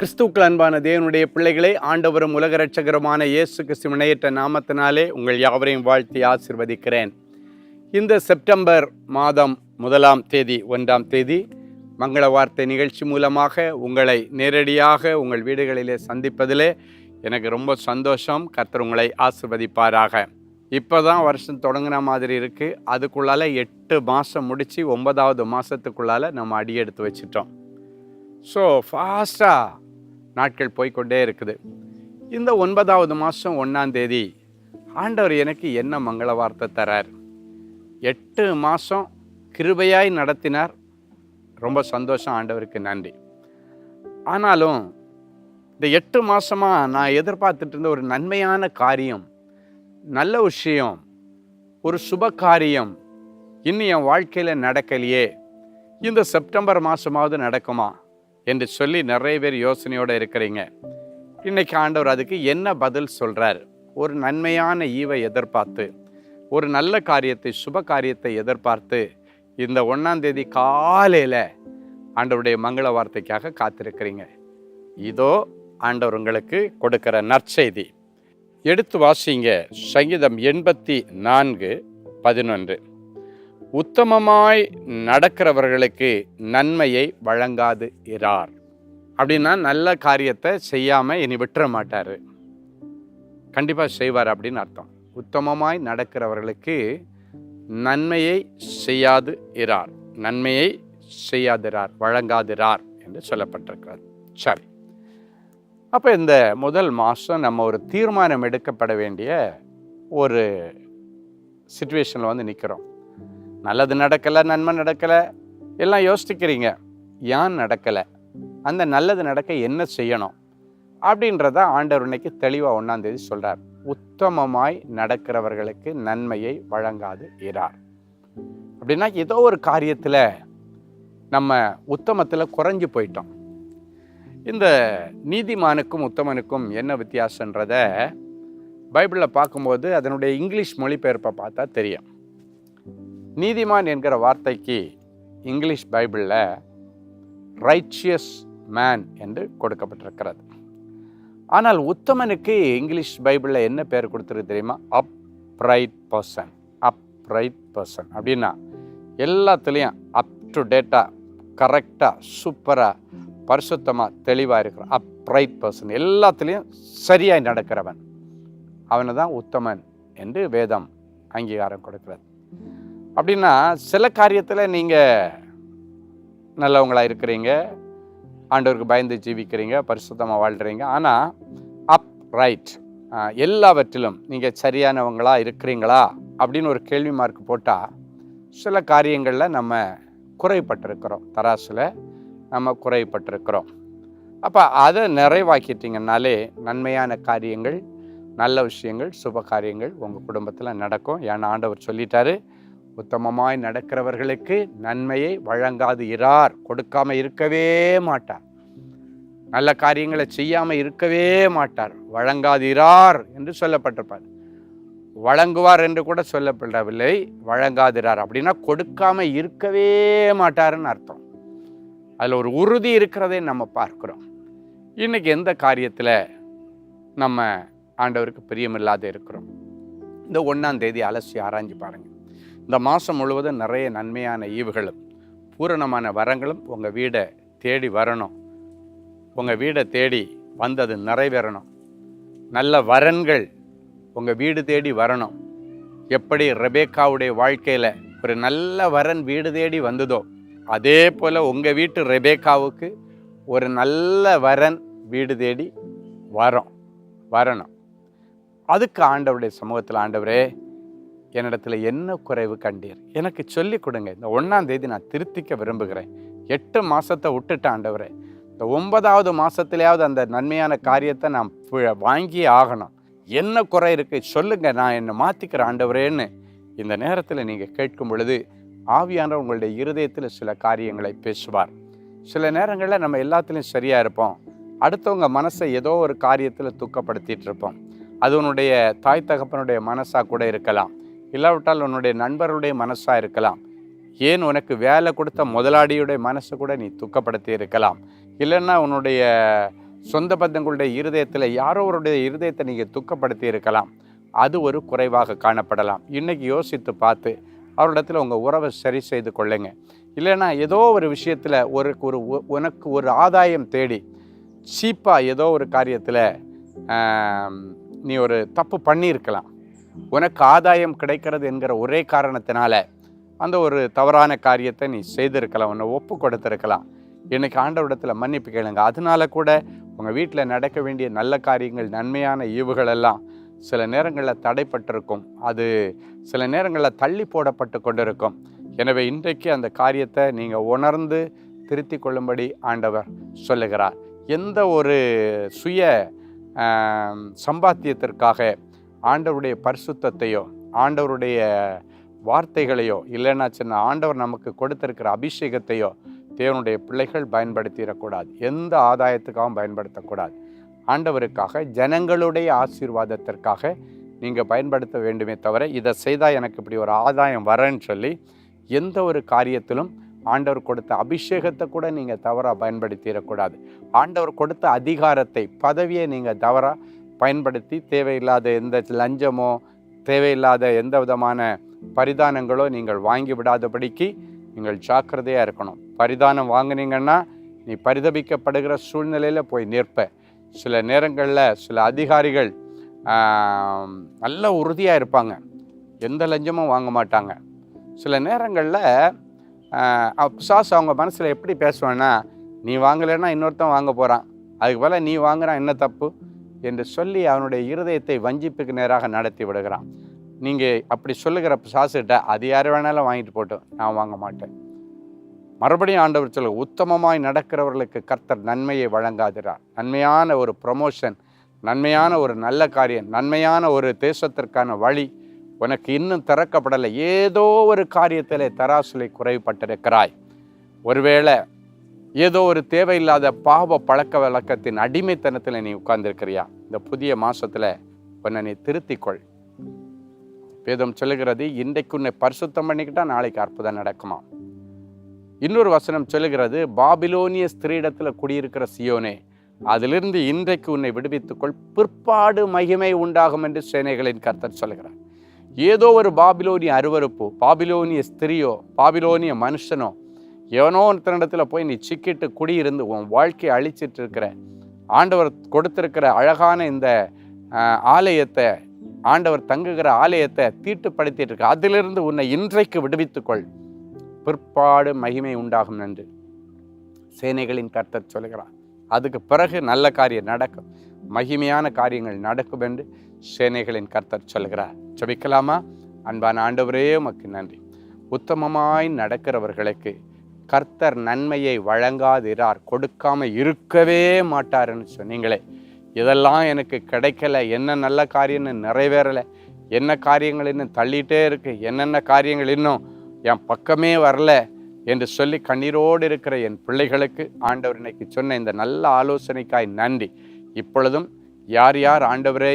கிறிஸ்துக்கள் அன்பான தேவனுடைய பிள்ளைகளை ஆண்டவரும் உலக ரட்சகருமான இயேசு கிறிஸ்து இணையற்ற நாமத்தினாலே உங்கள் யாவரையும் வாழ்த்தி ஆசிர்வதிக்கிறேன். இந்த செப்டம்பர் மாதம் முதலாம் தேதி ஒன்றாம் தேதி மங்கள வார்த்தை நிகழ்ச்சி மூலமாக உங்களை நேரடியாக உங்கள் வீடுகளிலே சந்திப்பதிலே எனக்கு ரொம்ப சந்தோஷம். கர்த்தர் உங்களை ஆசிர்வதிப்பாராக. இப்போ தான் வருஷம் தொடங்கின மாதிரி இருக்குது அதுக்குள்ளால எட்டு மாதம் முடித்து ஒன்பதாவது மாதத்துக்குள்ளால நம்ம அடியெடுத்து வச்சிட்டோம். ஸோ ஃபாஸ்ட்டாக நாட்கள் போய்க்கொண்டே இருக்குது. இந்த ஒன்பதாவது மாதம் ஒன்றாம் தேதி ஆண்டவர் எனக்கு என்ன மங்கள வார்த்தை தரார். எட்டு மாதம் கிருபையாய் நடத்தினார். ரொம்ப சந்தோஷம் ஆண்டவருக்கு நன்றி. ஆனாலும் இந்த எட்டு மாதமாக நான் எதிர்பார்த்துட்டு இருந்த ஒரு நன்மையான காரியம் நல்ல விஷயம் ஒரு சுப காரியம் இன்னும் என் வாழ்க்கையில் நடக்கலையே. இந்த செப்டம்பர் மாதமாவது நடக்குமா? என்று சொல்லி நிறைய பேர் யோசனையோடு இருக்கிறீங்க. இன்னைக்கு ஆண்டவர் அதுக்கு என்ன பதில் சொல்கிறார் ஒரு நன்மையான ஈவை எதிர்பார்த்து ஒரு நல்ல காரியத்தை சுப காரியத்தை எதிர்பார்த்து இந்த ஒன்றாம் தேதி காலையில் ஆண்டவருடைய மங்கள வார்த்தைக்காக காத்திருக்கிறீங்க. இதோ ஆண்டவர் உங்களுக்கு கொடுக்கிற நற்செய்தி. எடுத்து வாசிங்க சங்கீதம் எண்பத்தி நான்கு பதினொன்று. உத்தமமாய் நடக்கிறவர்களுக்கு நன்மையை வழங்காது இரார் அப்படின்னா நல்ல காரியத்தை செய்யாமல் இனி விட்டுற மாட்டார். கண்டிப்பாக செய்வார் அப்படின்னு அர்த்தம். உத்தமமாய் நடக்கிறவர்களுக்கு நன்மையை செய்யாது இறார். நன்மையை செய்யாதிரார் வழங்காதிரார் என்று சொல்லப்பட்டிருக்கிறது. சரி. அப்போ இந்த முதல் மாதம் நம்ம ஒரு தீர்மானம் எடுக்கப்பட வேண்டிய ஒரு சுச்சுவேஷனில் வந்து நிற்கிறோம் நல்லது நடக்கலை நன்மை நடக்கலை எல்லாம் யோசிக்கிறீங்க ஏன் நடக்கலை? அந்த நல்லது நடக்க என்ன செய்யணும்? அப்படின்றத ஆண்டவர் இன்னைக்கு தெளிவாக ஒன்றாந்தேதி சொல்கிறார் உத்தமமாய் நடக்கிறவர்களுக்கு நன்மையை வழங்காது இரார் அப்படின்னா ஏதோ ஒரு காரியத்தில் நம்ம உத்தமத்தில் குறைஞ்சு போயிட்டோம். இந்த நீதிமானுக்கும் உத்தமனுக்கும் என்ன வித்தியாசன்றத பைபிளில் பார்க்கும்போது அதனுடைய இங்கிலீஷ் மொழிபெயர்ப்பை பார்த்தா தெரியும். நீதிமான் என்கிற வார்த்தைக்கு இங்கிலீஷ் பைபிளில் ரைச்சியஸ் மேன் என்று கொடுக்கப்பட்டிருக்கிறது. ஆனால் உத்தமனுக்கு இங்கிலீஷ் பைபிளில் என்ன பேர் கொடுத்துருக்கு தெரியுமா? Up right person up right person அப்படின்னா எல்லாத்துலேயும் அப் டு டேட்டாக கரெக்டாக சூப்பராக பரிசுத்தமாக தெளிவாக இருக்கிறான் அப் ரைட் பர்சன் எல்லாத்துலேயும் சரியாக நடக்கிறவன். அவனை தான் உத்தமன் என்று வேதம் அங்கீகாரம் கொடுக்கிறது. அப்படின்னா சில காரியத்தில் நீங்கள் நல்லவங்களாக இருக்கிறீங்க. ஆண்டவருக்கு பயந்து ஜீவிக்கிறீங்க பரிசுத்தமாக வாழ்கிறீங்க ஆனால் அப் ரைட் எல்லாவற்றிலும் நீங்கள் சரியானவங்களாக இருக்கிறீங்களா? அப்படின்னு ஒரு கேள்வி மார்க் போட்டால் சில காரியங்களில் நம்ம குறைப்பட்டிருக்கிறோம். தராசில் நம்ம குறைப்பட்டிருக்கிறோம். அப்போ அதை நிறைவாக்கிட்டீங்கன்னாலே நன்மையான காரியங்கள் நல்ல விஷயங்கள் சுப காரியங்கள் உங்கள் குடும்பத்தில் நடக்கும். ஏன்னா ஆண்டவர் சொல்லிட்டாரு உத்தமமாய் நடக்கிறவர்களுக்கு நன்மையை வழங்காது இரார் கொடுக்காம இருக்கவே மாட்டார். நல்ல காரியங்களை செய்யாமல் இருக்கவே மாட்டார். வழங்காது என்று சொல்லப்பட்டிருப்பார். வழங்குவார் என்று கூட சொல்லப்படவில்லை. வழங்காதிரார். அப்படின்னா கொடுக்காம இருக்கவே மாட்டாருன்னு அர்த்தம். அதில் ஒரு உறுதி இருக்கிறதை நம்ம பார்க்குறோம். இன்னைக்கு எந்த காரியத்தில் நம்ம ஆண்டவருக்கு பிரியமில்லாத இருக்கிறோம்? இந்த ஒன்றாம் தேதி அலசி ஆராய்ஞ்சு பாருங்கள் இந்த மாதம் முழுவதும் நிறைய நன்மையான ஈவுகளும் பூரணமான வரங்களும் உங்கள் வீடை தேடி வரணும். உங்கள் வீடை தேடி வந்தது நிறைவேறணும். நல்ல வரன்கள் உங்கள் வீடு தேடி வரணும். எப்படி ரெபேக்காவுடைய வாழ்க்கையில் ஒரு நல்ல வரன் வீடு தேடி வந்ததோ அதே போல் உங்கள் வீட்டு ரெபேக்காவுக்கு ஒரு நல்ல வரன் வீடு தேடி வரும் வரணும். அதுக்கு ஆண்டவருடைய சமூகத்தில் ஆண்டவரே என்னிடத்துல என்ன குறைவு கண்டீர்? எனக்கு சொல்லி கொடுங்க. இந்த ஒன்றாம் தேதி நான் திருத்திக்க விரும்புகிறேன். எட்டு மாதத்தை விட்டுட்டேன் ஆண்டவரே. இந்த ஒன்பதாவது மாதத்துலேயாவது அந்த நன்மையான காரியத்தை நான் வாங்கி ஆகணும். என்ன குறை இருக்குது சொல்லுங்க. நான் என்னை மாற்றிக்கிற ஆண்டவரேன்னு இந்த நேரத்தில் நீங்கள் கேட்கும் பொழுது ஆவியானவர் உங்களுடைய இருதயத்தில் சில காரியங்களை பேசுவார். சில நேரங்களில் நம்ம எல்லாத்துலேயும் சரியாக இருப்போம். அடுத்தவங்க மனசை ஏதோ ஒரு காரியத்தில் துக்கப்படுத்திட்டு இருப்போம். அது உன்னுடைய தாய் தகப்பனுடைய மனசாக கூட இருக்கலாம். இல்லாவிட்டால் உன்னுடைய நண்பருடைய மனசாக இருக்கலாம். ஏன் உனக்கு வேலை கொடுத்த முதலாளியுடைய மனசை கூட நீ துக்கப்படுத்தி இருக்கலாம். இல்லைன்னா உன்னுடைய சொந்த பந்தங்களுடைய இருதயத்தில் யாரோ அவருடைய இருதயத்தை நீங்கள் துக்கப்படுத்தி இருக்கலாம். அது ஒரு குறைவாக காணப்படலாம். இன்றைக்கி யோசித்து பார்த்து அவரிடத்தில் உங்கள் உறவை சரி செய்து கொள்ளுங்க. இல்லைன்னா ஏதோ ஒரு விஷயத்தில் ஒரு ஒரு உனக்கு ஒரு ஆதாயம் தேடி சீப்பாக ஏதோ ஒரு காரியத்தில் நீ ஒரு தப்பு பண்ணியிருக்கலாம். உனக்கு ஆதாயம் கிடைக்கிறது என்கிற ஒரே காரணத்தினால அந்த ஒரு தவறான காரியத்தை நீ செய்திருக்கலாம் உன்னை ஒப்பு கொடுத்துருக்கலாம். இன்னைக்கு ஆண்டவரிடத்தில் மன்னிப்பு கேளுங்க. அதனால கூட உங்கள் வீட்டில் நடக்க வேண்டிய நல்ல காரியங்கள் நன்மையான ஈவுகள் எல்லாம் சில நேரங்களில் தடைப்பட்டிருக்கும். அது சில நேரங்களில் தள்ளி போடப்பட்டு கொண்டிருக்கும். எனவே இன்றைக்கு அந்த காரியத்தை நீங்கள் உணர்ந்து திருத்தி கொள்ளும்படி ஆண்டவர் சொல்லுகிறார். எந்த ஒரு சுய சம்பாத்தியத்திற்காக ஆண்டவருடைய பரிசுத்தத்தையோ ஆண்டவருடைய வார்த்தைகளையோ இல்லைன்னா சின்ன ஆண்டவர் நமக்கு கொடுத்திருக்கிற அபிஷேகத்தையோ தேவனுடைய பிள்ளைகள் பயன்படுத்திடக்கூடாது. எந்த ஆதாயத்துக்காகவும் பயன்படுத்தக்கூடாது. ஆண்டவருக்காக ஜனங்களுடைய ஆசீர்வாதத்திற்காக நீங்கள் பயன்படுத்த வேண்டுமே தவிர இதை செய்தால் எனக்கு இப்படி ஒரு ஆதாயம் வரேன்னு சொல்லி எந்த ஒரு காரியத்திலும் ஆண்டவர் கொடுத்த அபிஷேகத்தை கூட நீங்கள் தவறாக பயன்படுத்திடக்கூடாது. ஆண்டவர் கொடுத்த அதிகாரத்தை பதவியை நீங்கள் தவறாக பயன்படுத்தி தேவையில்லாத எந்த லஞ்சமோ தேவையில்லாத எந்த விதமான பரிதானங்களோ நீங்கள் வாங்கி விடாதபடிக்கு நீங்கள் ஜாக்கிரதையாக இருக்கணும். பரிதானம் வாங்கினீங்கன்னா நீ பரிதபிக்கப்படுகிற சூழ்நிலையில் போய் நிற்ப. சில நேரங்களில் சில அதிகாரிகள் நல்ல உறுதியாக இருப்பாங்க. எந்த லஞ்சமும் வாங்க மாட்டாங்க. சில நேரங்களில் சாஸ் அவங்க மனசில் எப்படி பேசுவேன்னா நீ வாங்கலைன்னா இன்னொருத்தன் வாங்க போகிறான் அதுக்கு பதிலா நீ வாங்குறான் என்ன தப்பு? என்று சொல்லி அவனுடைய இருதயத்தை வஞ்சிப்புக்கு நேராக நடத்தி விடுகிறான். நீங்கள் அப்படி சொல்லுகிற சாசுகிட்ட அது யார் வேணாலும் வாங்கிட்டு போட்டோம் நான் வாங்க மாட்டேன். மறுபடியும் ஆண்டவர் சொல்ல உத்தமமாய் நடக்கிறவர்களுக்கு கர்த்தர் நன்மையை வழங்காதிறார் நன்மையான ஒரு ப்ரமோஷன் நன்மையான ஒரு நல்ல காரியம் நன்மையான ஒரு தேசத்திற்கான வழி உனக்கு இன்னும் திறக்கப்படலை. ஏதோ ஒரு காரியத்தில் தராசுலை குறைப்பட்டிருக்கிறாய் ஒருவேளை ஏதோ ஒரு தேவையில்லாத பாவ பழக்க வழக்கத்தின் அடிமைத்தனத்தில் நீ உட்கார்ந்துருக்கிறியா? இந்த புதிய மாதத்தில் உன்னை நீ திருத்திக்கொள். வேதம் சொல்லுகிறது இன்றைக்கு உன்னை பரிசுத்தம் பண்ணிக்கிட்டா நாளைக்கு அற்புதம் நடக்குமா? இன்னொரு வசனம் சொல்லுகிறது பாபிலோனிய ஸ்திரீடத்தில் குடியிருக்கிற சியோனே அதிலிருந்து இன்றைக்கு உன்னை விடுவித்துக்கொள். பிற்பாடு மகிமை உண்டாகும் என்று சேனைகளின் கர்த்தர் சொல்கிறார் ஏதோ ஒரு பாபிலோனிய அருவருப்பு பாபிலோனிய ஸ்திரியோ பாபிலோனிய மனுஷனோ எவனோ ஒருத்தனிடத்தில் போய் நீ சிக்கிட்டு குடியிருந்து உன் வாழ்க்கையை அழிச்சிட்டு இருக்கிற ஆண்டவர் கொடுத்திருக்கிற அழகான இந்த ஆலயத்தை ஆண்டவர் தங்குகிற ஆலயத்தை தீட்டுப்படுத்திட்டு இருக்க அதிலிருந்து உன்னை இன்றைக்கு விடுவித்துக்கொள். பிற்பாடு மகிமை உண்டாகும் என்று சேனைகளின் கர்த்தர் சொல்கிறார் அதுக்கு பிறகு நல்ல காரியம் நடக்கும். மகிமையான காரியங்கள் நடக்கும் என்று சேனைகளின் கர்த்தர் சொல்கிறார் ஜெபிக்கலாமா? அன்பான ஆண்டவரே உமக்கு நன்றி. உத்தமமாய் நடக்கிறவர்களுக்கு கர்த்தர் நன்மையை வழங்காதிரார் கொடுக்காம இருக்கவே மாட்டாருன்னு சொன்னீங்களே இதெல்லாம் எனக்கு கிடைக்கல. என்ன நல்ல காரியம்னு நிறைவேறலை. என்ன காரியங்கள் இன்னும் தள்ளிகிட்டே இருக்குது என்னென்ன காரியங்கள் இன்னும் என் பக்கமே வரல என்று சொல்லி கண்ணீரோடு இருக்கிற என் பிள்ளைகளுக்கு ஆண்டவர் இன்னைக்கு சொன்ன இந்த நல்ல ஆலோசனைக்காய் நன்றி. இப்பொழுதும் யார் யார் ஆண்டவரே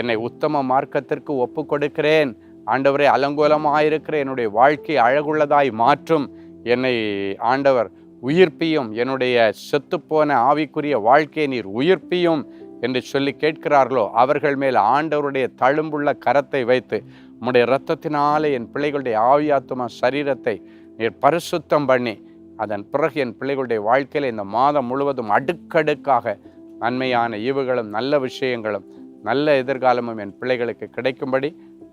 என்னை உத்தம மார்க்கத்திற்கு ஒப்பு கொடுக்கிறேன். ஆண்டவரே அலங்கோலமாயிருக்கிற என்னுடைய வாழ்க்கை அழகுள்ளதாய் மாற்றும். என்னை ஆண்டவர் உயிர்ப்பியும் என்னுடைய செத்துப்போன ஆவிக்குரிய வாழ்க்கையை நீர் உயிர்ப்பியும் என்று சொல்லி கேட்கிறார்களோ அவர்கள் மேல் ஆண்டவருடைய தழும்புள்ள கரத்தை வைத்து உம்முடைய இரத்தத்தினாலே என் பிள்ளைகளுடைய ஆவியாத்மா சரீரத்தை நீர் பரிசுத்தம் பண்ணி அதன் பிறகு என் பிள்ளைகளுடைய வாழ்க்கையில் இந்த மாதம் முழுவதும் அடுக்கடுக்காக நன்மையான ஈவுகளும் நல்ல விஷயங்களும் நல்ல எதிர்காலமும் என் பிள்ளைகளுக்கு கிடைக்கும்படி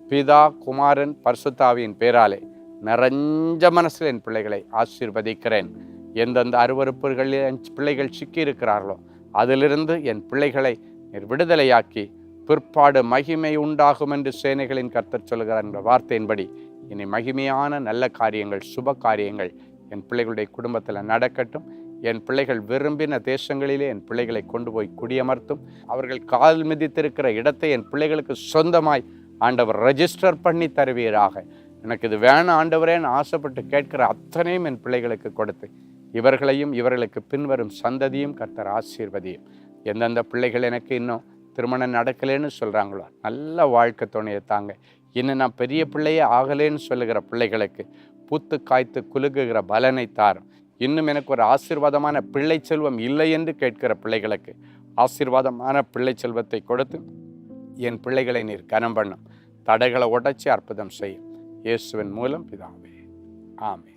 பிதா குமாரன் பரிசுத்தாவியின் பேராலே நிறைஞ்ச மனசில் என் பிள்ளைகளை ஆசீர்வதிக்கிறேன். எந்தெந்த அருவறுப்புகளில் என் பிள்ளைகள் சிக்கியிருக்கிறார்களோ அதிலிருந்து என் பிள்ளைகளை விடுதலையாக்கி பிற்பாடு மகிமை உண்டாகும் என்று சேனைகளின் கர்த்தர் சொல்கிறார் என்ற வார்த்தையின்படி இனி மகிமையான நல்ல காரியங்கள் சுப காரியங்கள் என் பிள்ளைகளுடைய குடும்பத்தில் நடக்கட்டும். என் பிள்ளைகள் விரும்பின தேசங்களிலே என் பிள்ளைகளை கொண்டு போய் குடியமர்த்தும். அவர்கள் கால் மிதித்திருக்கிற இடத்தை என் பிள்ளைகளுக்கு சொந்தமாய் ஆண்டவர் ரெஜிஸ்டர் பண்ணி தருவீராக. எனக்கு இது வேணாம் ஆண்டவரேன்னு ஆசைப்பட்டு கேட்கிற அத்தனையும் என் பிள்ளைகளுக்கு கொடுத்து இவர்களையும் இவர்களுக்கு பின்வரும் சந்ததியும் கர்த்தர் ஆசீர்வதியும். எந்தெந்த பிள்ளைகள் எனக்கு இன்னும் திருமணம் நடக்கலைன்னு சொல்கிறாங்களோ நல்ல வாழ்க்கை துணையை தாங்க. இன்னும் நான் பெரிய பிள்ளையே ஆகலேன்னு சொல்லுகிற பிள்ளைகளுக்கு பூத்து காய்த்து குலுகுகிற பலனை தாரும். இன்னும் எனக்கு ஒரு ஆசீர்வாதமான பிள்ளை செல்வம் இல்லை என்று கேட்கிற பிள்ளைகளுக்கு ஆசீர்வாதமான பிள்ளை செல்வத்தை கொடுத்து என் பிள்ளைகளை நீர் கனம் பண்ணும் தடைகளை உடைச்சி அற்புதம் செய்யும். இயேசுவின் மூலம் பிதாவே. ஆமே